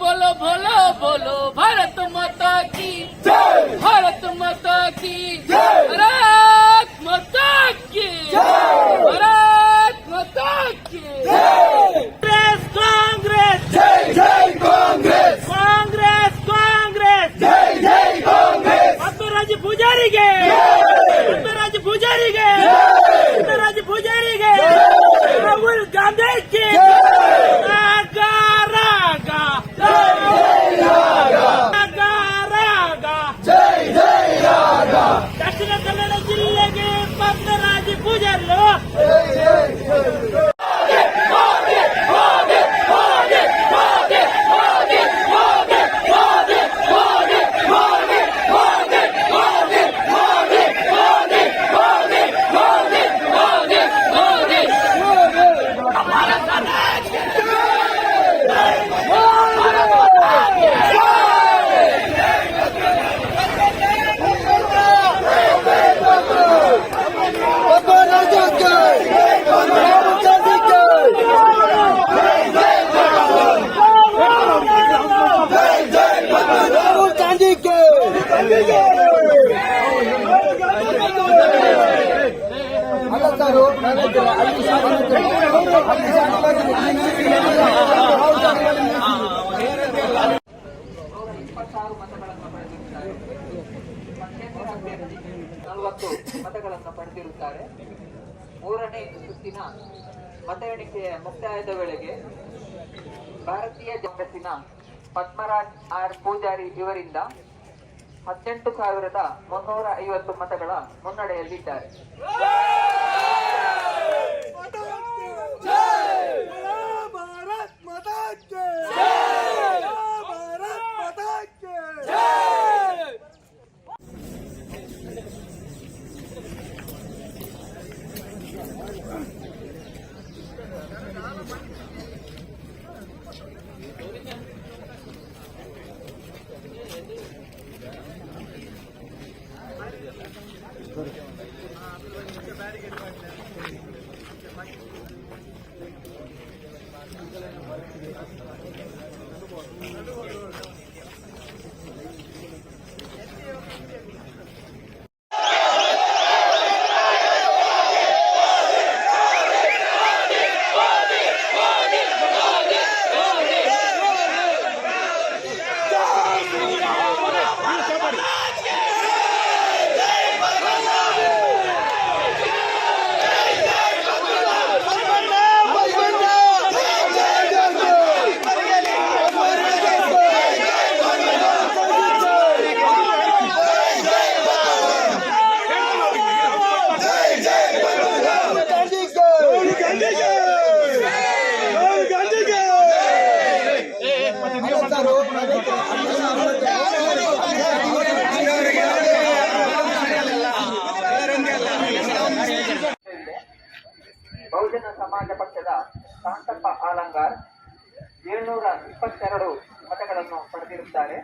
বলো বলো বলো ভারত মা ಅಲ್ಲಿ ಇಪ್ಪತ್ತಾರು ಮತಗಳನ್ನು ನಲವತ್ತು ಮತಗಳನ್ನು ಪಡೆದಿರುತ್ತಾರೆ ಮೂರನೇ ಸುತ್ತಿನ ಮತ ಎಣಿಕೆಯ ಮುಕ್ತಾಯದ ವೇಳೆಗೆ ಭಾರತೀಯ ಜಗತ್ತಿನ ಪದ್ಮರಾಜ್ ಆರ್ ಪೂಜಾರಿ ಇವರಿಂದ ಹದಿನೆಂಟು ಸಾವಿರದ ಮುನ್ನೂರ ಐವತ್ತು ಮತಗಳ ಮುನ್ನಡೆಯಲ್ಲಿದ್ದಾರೆ Thank you. ಶಾಂತಪ್ಪ ಆಲಂಗಾರ್ ಏಳ್ನೂರ ಇಪ್ಪತ್ತೆರಡು ಮತಗಳನ್ನು ಪಡೆದಿರುತ್ತಾರೆ.